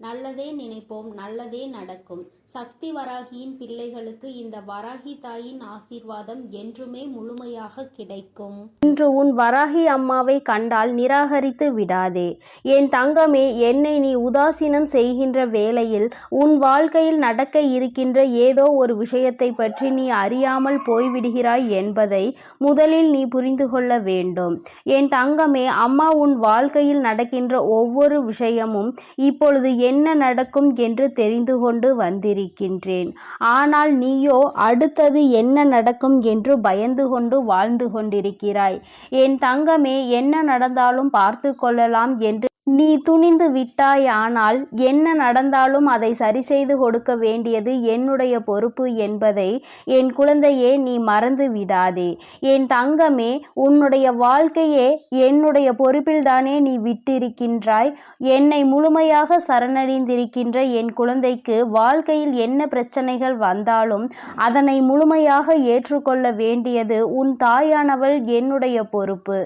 நல்லதே நினைப்போம் நல்லதே நடக்கும். சக்தி வராகியின் பிள்ளைகளுக்கு இந்த வராகி தாயின் ஆசீர்வாதம் என்றுமே முழுமையாக கிடைக்கும். இன்று உன் வராகி அம்மாவை கண்டால் நிராகரித்து விடாதே. என் தங்கமே என்னை நீ உதாசீனம் செய்கின்ற வேளையில் உன் வாழ்க்கையில் நடக்க இருக்கின்ற ஏதோ ஒரு விஷயத்தை பற்றி நீ அறியாமல் போய்விடுகிறாய் என்பதை முதலில் நீ புரிந்து கொள்ள வேண்டும். என் தங்கமே அம்மா உன் வாழ்க்கையில் நடக்கின்ற ஒவ்வொரு விஷயமும் இப்பொழுது என்ன நடக்கும் என்று தெரிந்து கொண்டு வந்திருக்கின்றேன். ஆனால் நீயோ அடுத்தது என்ன நடக்கும் என்று பயந்து கொண்டு வாழ்ந்து கொண்டிருக்கிறாய். என் தங்கமே என்ன நடந்தாலும் பார்த்து கொள்ளலாம் என்று நீ துணிந்து விட்டாயானால் என்ன நடந்தாலும் அதை சரி செய்து கொடுக்க வேண்டியது என்னுடைய பொறுப்பு என்பதை என் குழந்தையே நீ மறந்து விடாதே. என் தங்கமே உன்னுடைய வாழ்க்கையே என்னுடைய பொறுப்பில்தானே நீ விட்டிருக்கின்றாய். என்னை முழுமையாக சரணடைந்திருக்கின்ற என் குழந்தைக்கு வாழ்க்கையில் என்ன பிரச்சனைகள் வந்தாலும் அதனை முழுமையாக ஏற்றுக்கொள்ள வேண்டியது உன் தாயானவள் என்னுடைய பொறுப்பு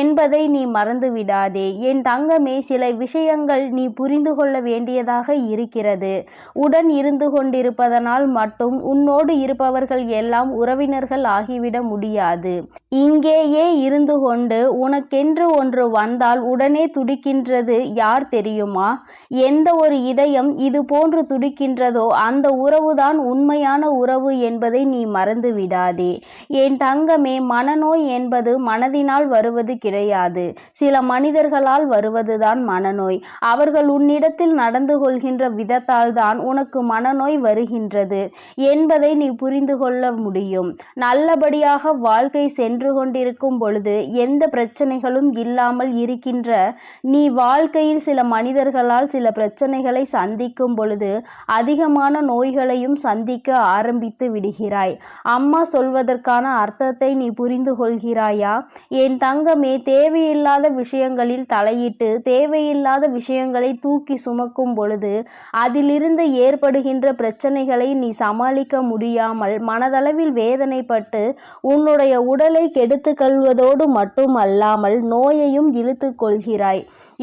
என்பதை நீ மறந்து விடாதே. என் தங்கமே சில விஷயங்கள் நீ புரிந்து கொள்ள வேண்டியதாக இருக்கிறது. உடன் இருந்து கொண்டிருப்பதனால் மட்டும் உன்னோடு இருப்பவர்கள் எல்லாம் உறவினர்கள் ஆகிவிட முடியாது. இங்கேயே இருந்து கொண்டு உனக்கென்று ஒன்று வந்தால் உடனே துடிக்கின்றது யார் தெரியுமா? எந்த ஒரு இதயம் இது போன்று துடிக்கின்றதோ அந்த உறவுதான் உண்மையான உறவு என்பதை நீ மறந்து விடாதே. என் தங்கமே மனநோய் என்பது மனதினால் வருவது கிடையாது. சில மனிதர்களால் வருவதுதான் மனநோய். அவர்கள் உன்னிடத்தில் நடந்து கொள்கின்ற விதத்தால் தான் உனக்கு மனநோய் வருகின்றது. என்பதை நீ புரிந்து கொள்ள முடியும். நல்லபடியாக வாழ்க்கை சென்று கொண்டிருக்கும் பொழுது எந்த பிரச்சனைகளும் இல்லாமல் இருக்கின்ற நீ வாழ்க்கையில் சில மனிதர்களால் சில பிரச்சனைகளை சந்திக்கும் பொழுது அதிகமான நோய்களையும் சந்திக்க ஆரம்பித்து விடுகிறாய். அம்மா சொல்வதற்கான அர்த்தத்தை நீ புரிந்து கொள்கிறாயா? என் தங்கமே தேவையில்லாத விஷயங்களில் தலையிட்டு தேவையில்லாத விஷயங்களை தூக்கி சுமக்கும் பொழுது அதிலிருந்து ஏற்படுகின்ற பிரச்சனைகளை நீ சமாளிக்க முடியாமல் மனதளவில் வேதனைப்பட்டு உன்னுடைய உடலை கெடுத்து கொள்வதோடு மட்டுமல்லாமல் நோயையும் இழுத்து கொள்கிறாய்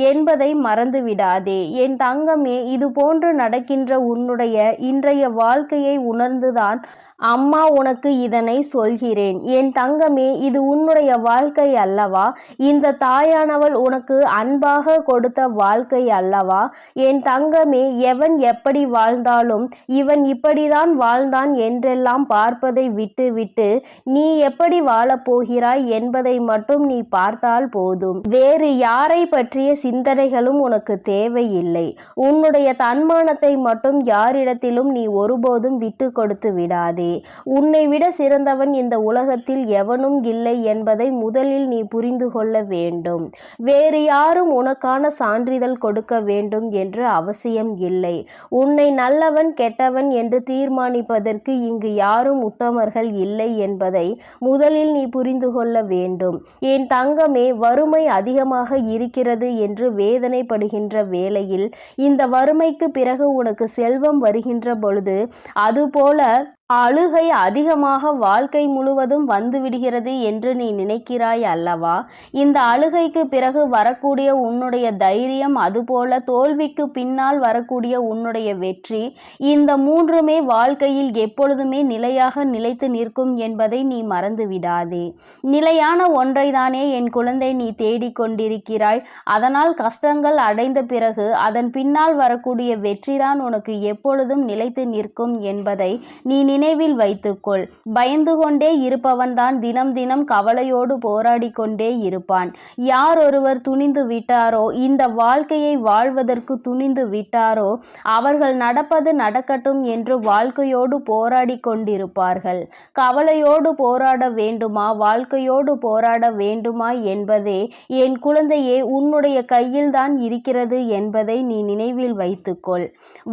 என்பதை மறந்து விடாதே என் தங்கமே இது போன்று நடக்கின்ற உன்னுடைய இன்றைய வாழ்க்கையை உணர்ந்துதான் அம்மா உனக்கு இதனை சொல்கிறேன். என் தங்கமே இது உன்னுடைய வாழ்க்கை அல்லவா? இந்த தாயானவள் உனக்கு அன்பாக கொடுத்த வாழ்க்கை அல்லவா? என் தங்கமே எவன் எப்படி வாழ்ந்தாலும் இவன் இப்படிதான் வாழ்ந்தான் என்றெல்லாம் பார்ப்பதை விட்டுவிட்டு நீ எப்படி வாழப்போகிறாய் என்பதை மட்டும் நீ பார்த்தால் போதும். வேறு யாரை பற்றிய சிந்தனைகளும் உனக்கு தேவையில்லை. உன்னுடைய தன்மானத்தை மட்டும் யாரிடத்திலும் நீ ஒருபோதும் விட்டு கொடுத்து விடாதே. உன்னை விட சிறந்தவன் இந்த உலகத்தில் எவனும் இல்லை என்பதை முதலில் நீ புரிந்து கொள்ள வேண்டும். வேறு யாரும் உனக்கான சான்றிதழ் கொடுக்க வேண்டும் என்று அவசியம் இல்லை. உன்னை நல்லவன் கெட்டவன் என்று தீர்மானிப்பதற்கு இங்கு யாரும் உத்தமர்கள் இல்லை என்பதை முதலில் நீ புரிந்து கொள்ள வேண்டும். என் தங்கமே வறுமை அதிகமாக இருக்கிறது என்று வேதனைப்படுகின்ற வேளையில் இந்த வறுமைக்கு பிறகு உனக்கு செல்வம் வருகின்ற பொழுது அதுபோல அழுகை அதிகமாக வாழ்க்கை முழுவதும் வந்துவிடுகிறது என்று நீ நினைக்கிறாய் அல்லவா? இந்த அழுகைக்கு பிறகு வரக்கூடிய உன்னுடைய தைரியம் அதுபோல தோல்விக்கு பின்னால் வரக்கூடிய உன்னுடைய வெற்றி. இந்த மூன்றுமே வாழ்க்கையில் எப்பொழுதுமே நிலையாக நிலைத்து நிற்கும் என்பதை நீ மறந்து விடாதே நிலையான ஒன்றைதானே என் குழந்தை நீ தேடிக்கொண்டிருக்கிறாய் அதனால் கஷ்டங்கள் அடைந்த பிறகு அதன் பின்னால் வரக்கூடிய வெற்றிதான் உனக்கு எப்பொழுதும் நிலைத்து நிற்கும் என்பதை நீ நினைவில் வைத்துக்கொள். பயந்து கொண்டே இருப்பவன்தான் தினம் தினம் கவலையோடு போராடி கொண்டே இருப்பான். யார் ஒருவர் துணிந்து விட்டாரோ இந்த வாழ்க்கையை வாழ்வதற்கு துணிந்து விட்டாரோ அவர்கள் நடப்பது நடக்கட்டும் என்று வாழ்க்கையோடு போராடி கொண்டிருப்பார்கள் கவலையோடு போராட வேண்டுமா? வாழ்க்கையோடு போராட வேண்டுமா என்பதே என் குழந்தையே உன்னுடைய கையில்தான் இருக்கிறது என்பதை நீ நினைவில் வைத்துக்கொள்.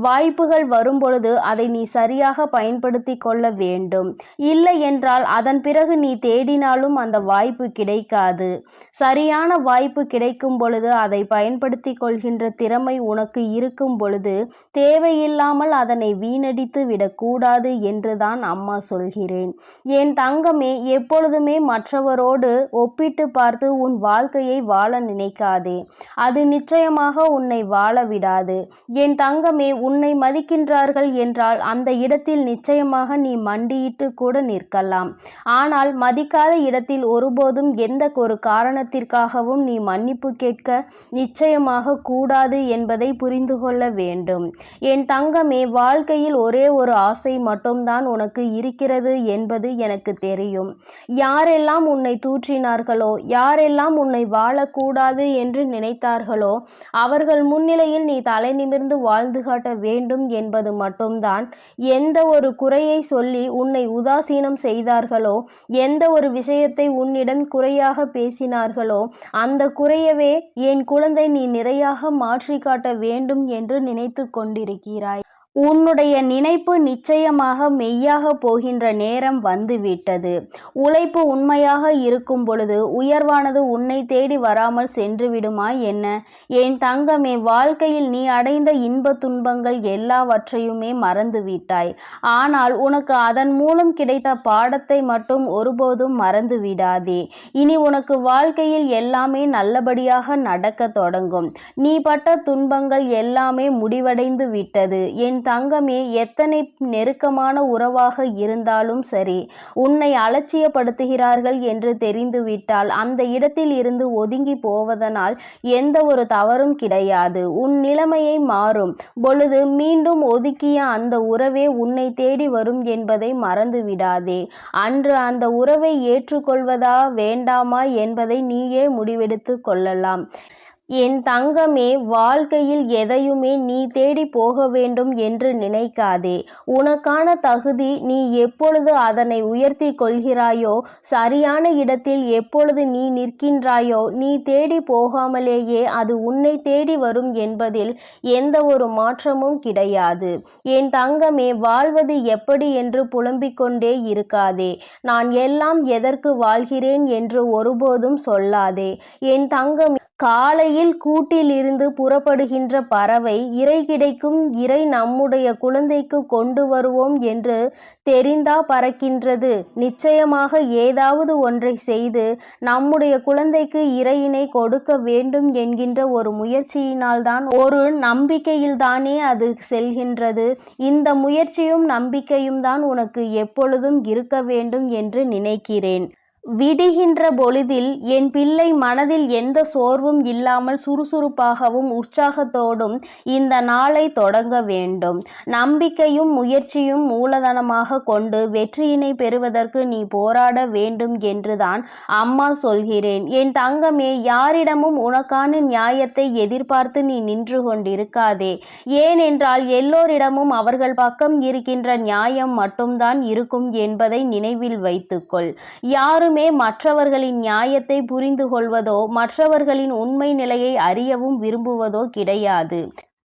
வாய்ப்புகள் வரும்பொழுது அதை நீ சரியாக பயன்படுத்தி கொள்ள வேண்டும். இல்லை என்றால் அதன் பிறகு நீ தேடினாலும் அந்த வாய்ப்பு கிடைக்காது. சரியான வாய்ப்பு கிடைக்கும் பொழுது அதை பயன்படுத்தி கொள்கின்ற திறமை உனக்கு இருக்கும் பொழுது தேவையில்லாமல் அதனை வீணடித்து விடக்கூடாது என்றுதான் அம்மா சொல்கிறேன். என் தங்கமே எப்பொழுதுமே மற்றவரோடு ஒப்பிட்டு பார்த்து உன் வாழ்க்கையை வாழ நினைக்காதே. அது நிச்சயமாக உன்னை வாழ விடாது. என் தங்கமே உன்னை மதிக்கின்றார்கள் என்றால் அந்த இடத்தில் நிச்சயமாக நீ மண்டியிட்டு கூட நிற்கலாம். ஆனால் மதிக்காத இடத்தில் ஒருபோதும் எந்த ஒரு காரணத்திற்காகவும் நீ மன்னிப்பு கேட்க நிச்சயமாக கூடாது என்பதை புரிந்து கொள்ள வேண்டும். என் தங்கமே வாழ்க்கையில் ஒரே ஒரு ஆசை மட்டும்தான் உனக்கு இருக்கிறது என்பது எனக்கு தெரியும். யாரெல்லாம் உன்னை தூற்றினார்களோ யாரெல்லாம் உன்னை வாழக்கூடாது என்று நினைத்தார்களோ அவர்கள் முன்னிலையில் நீ தலை நிமிர்ந்து வாழ்ந்து காட்ட வேண்டும் என்பது மட்டும்தான் எந்த ஒரு குறையை சொல்லி உன்னை உதாசீனம் செய்தார்களோ? எந்த ஒரு விஷயத்தை உன்னிடம் குறையாக பேசினார்களோ அந்த குறையவே என் குழந்தை நீ நிறையாக மாற்றி காட்ட வேண்டும் என்று நினைத்து கொண்டிருக்கிறாய். உன்னுடைய நினைப்பு நிச்சயமாக மெய்யாக போகின்ற நேரம் வந்துவிட்டது. உழைப்பு உண்மையாக இருக்கும் பொழுது உயர்வானது உன்னை தேடி வராமல் சென்று விடுமா என்ன? என் தங்கமே வாழ்க்கையில் நீ அடைந்த இன்ப துன்பங்கள் எல்லாவற்றையுமே மறந்து விட்டாய் ஆனால் உனக்கு அதன் மூலம் கிடைத்த பாடத்தை மட்டும் ஒருபோதும் மறந்து விடாதே இனி உனக்கு வாழ்க்கையில் எல்லாமே நல்லபடியாக நடக்க தொடங்கும். நீ பட்ட துன்பங்கள் எல்லாமே முடிவடைந்து விட்டது என் தங்கமே எத்தனை நெருக்கமான உறவாக இருந்தாலும் சரி உன்னை அலட்சியப்படுத்துகிறார்கள் என்று தெரிந்துவிட்டால் அந்த இடத்தில் இருந்து ஒதுங்கி போவதனால் எந்த ஒரு தவறும் கிடையாது. உன் நிலைமையை மாறும். பொழுது மீண்டும் ஒதுக்கிய அந்த உறவே உன்னை தேடி வரும் என்பதை மறந்து விடாதே அன்று அந்த உறவை ஏற்றுக்கொள்வதா வேண்டாமா என்பதை நீயே முடிவெடுத்து கொள்ளலாம். என் தங்கமே வாழ்க்கையில் எதையுமே நீ தேடி போக வேண்டும் என்று நினைக்காதே. உனக்கான தகுதி நீ எப்பொழுது அதனை உயர்த்தி கொள்கிறாயோ சரியான இடத்தில் எப்பொழுது நீ நிற்கின்றாயோ நீ தேடி போகாமலேயே அது உன்னை தேடி வரும் என்பதில் எந்த ஒரு மாற்றமும் கிடையாது. என் தங்கமே வாழ்வது எப்படி என்று புலம்பிக் கொண்டே இருக்காதே. நான் எல்லாம் எதற்கு வாழ்கிறேன் என்று ஒருபோதும் சொல்லாதே. என் தங்கம் காலையில் கூட்டிலிருந்து புறப்படுகின்ற பறவை இறை கிடைக்கும் இறை நம்முடைய குழந்தைக்கு கொண்டு வருவோம் என்று தெரிந்தா பறக்கின்றது. நிச்சயமாக ஏதாவது ஒன்றை செய்து நம்முடைய குழந்தைக்கு இறையினை கொடுக்க வேண்டும் என்கின்ற ஒரு முயற்சியினால்தான் ஒரு நம்பிக்கையில்தானே அது செல்கின்றது. இந்த முயற்சியும் நம்பிக்கையும் தான் உனக்கு எப்பொழுதும் இருக்க வேண்டும் என்று நினைக்கிறேன். விடுகின்ற பொழுதில் என் பிள்ளை மனதில் எந்த சோர்வும் இல்லாமல் சுறுசுறுப்பாகவும் உற்சாகத்தோடும் இந்த நாளை தொடங்க வேண்டும். நம்பிக்கையும் முயற்சியும் மூலதனமாக கொண்டு வெற்றியினை பெறுவதற்கு நீ போராட வேண்டும் என்றுதான் அம்மா சொல்கிறேன். என் தங்கமே யாரிடமும் உனக்கான நியாயத்தை எதிர்பார்த்து நீ நின்று கொண்டிருக்காதே. ஏனென்றால் எல்லோரிடமும் அவர்கள் பக்கம் இருக்கின்ற நியாயம் மட்டும்தான் இருக்கும் என்பதை நினைவில் வைத்துக்கொள். யாரும் யாருமே மற்றவர்களின் நியாயத்தை புரிந்து கொள்வதோ மற்றவர்களின் உண்மை நிலையை அறியவும் விரும்புவதோ கிடையாது.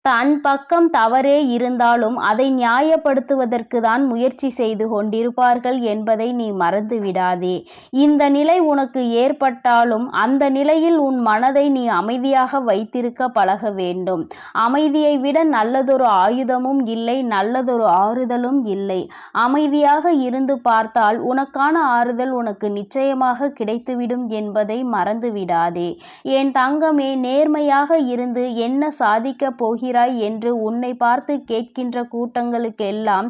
தன் பக்கம் தவறே இருந்தாலும் அதை நியாயப்படுத்துவதற்கு தான் முயற்சி செய்து கொண்டிருப்பார்கள் என்பதை நீ மறந்து விடாதே இந்த நிலை உனக்கு ஏற்பட்டாலும் அந்த நிலையில் உன் மனதை நீ அமைதியாக வைத்திருக்க பழக வேண்டும். அமைதியை விட நல்லதொரு ஆயுதமும் இல்லை நல்லதொரு ஆறுதலும் இல்லை. அமைதியாக இருந்து பார்த்தால் உனக்கான ஆறுதல் உனக்கு நிச்சயமாக கிடைத்துவிடும் என்பதை மறந்து விடாதே என் தங்கமே நேர்மையாக இருந்து என்ன சாதிக்கப் இருக்கிறாய் என்று உன்னை பார்த்து கேட்கின்ற கூட்டங்களுக்கெல்லாம்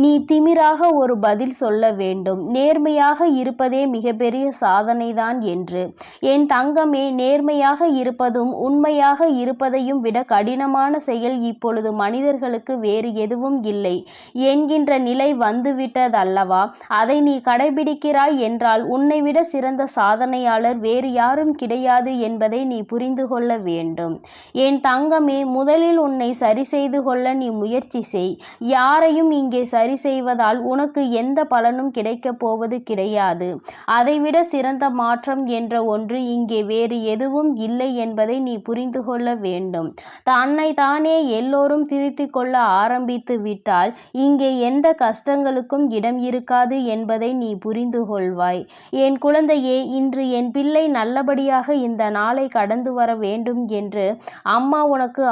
நீ திமிராக ஒரு பதில் சொல்ல வேண்டும். நேர்மையாக இருப்பதே மிகப்பெரிய சாதனைதான் என்று. என் தங்கமே நேர்மையாக இருப்பதும் உண்மையாக இருப்பதையும் விட கடினமான செயல் இப்பொழுது மனிதர்களுக்கு வேறு எதுவும் இல்லை. என்கின்ற நிலை வந்துவிட்டதல்லவா? அதை நீ கடைபிடிக்கிறாய் என்றால் உன்னை விட சிறந்த சாதனையாளர் வேறு யாரும் கிடையாது என்பதை நீ புரிந்து கொள்ள வேண்டும். என் தங்கமே முதலில் உன்னை சரி செய்து கொள்ள நீ முயற்சி செய். யாரையும் இங்கே சரி செய்வதால் உனக்கு எந்த பலனும் கிடைக்கப் போவது கிடையாது. அதைவிட சிறந்த மாற்றம் என்ற ஒன்று இங்கே வேறு எதுவும் இல்லை என்பதை நீ புரிந்து கொள்ள வேண்டும். தன்னை தானே எல்லோரும் திருத்திக் கொள்ள ஆரம்பித்து விட்டால் இங்கே எந்த கஷ்டங்களுக்கும் இடம் இருக்காது என்பதை நீ புரிந்து கொள்வாய். என் குழந்தையே இன்று என் பிள்ளை நல்லபடியாக இந்த நாளை கடந்து வர வேண்டும் என்று அம்மா உனக்கு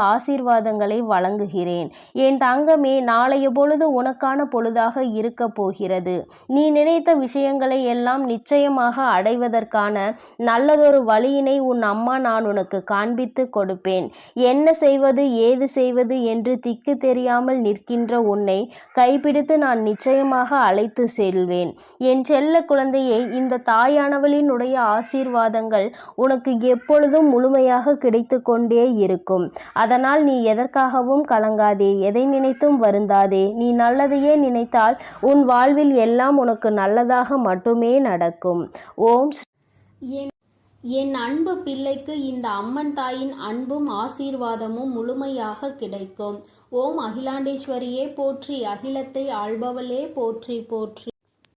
ஆசீர்வாதங்களை வழங்குகிறேன். என் தங்கமே நாளைய பொழுது உனக்கான பொழுதாக இருக்க போகிறது. நீ நினைத்த விஷயங்களை எல்லாம் நிச்சயமாக அடைவதற்கான நல்லதொரு வழியினை உன் அம்மா நான் உனக்கு காண்பித்து கொடுப்பேன். என்ன செய்வது ஏது செய்வது என்று திக்கு தெரியாமல் நிற்கின்ற உன்னை கைப்பிடித்து நான் நிச்சயமாக அழைத்து செல்வேன். என் செல்ல குழந்தையை இந்த தாயானவளினுடைய ஆசீர்வாதங்கள் உனக்கு எப்பொழுதும் முழுமையாக கிடைத்து கொண்டே இருக்கும். அதனால் நீ எதற்காகவும் கலங்காதே எதை நினைத்தும் வருந்தாதே. நீ நல்லதையே நினைத்தால் உன் வாழ்வில் எல்லாம் உனக்கு நல்லதாக மட்டுமே நடக்கும். ஓம் என் என் அன்பு பிள்ளைக்கு இந்த அம்மன் தாயின் அன்பும் ஆசீர்வாதமும் முழுமையாக கிடைக்கும். ஓம் அகிலாண்டேஸ்வரியே போற்றி. அகிலத்தை ஆள்பவளே போற்றி போற்றி.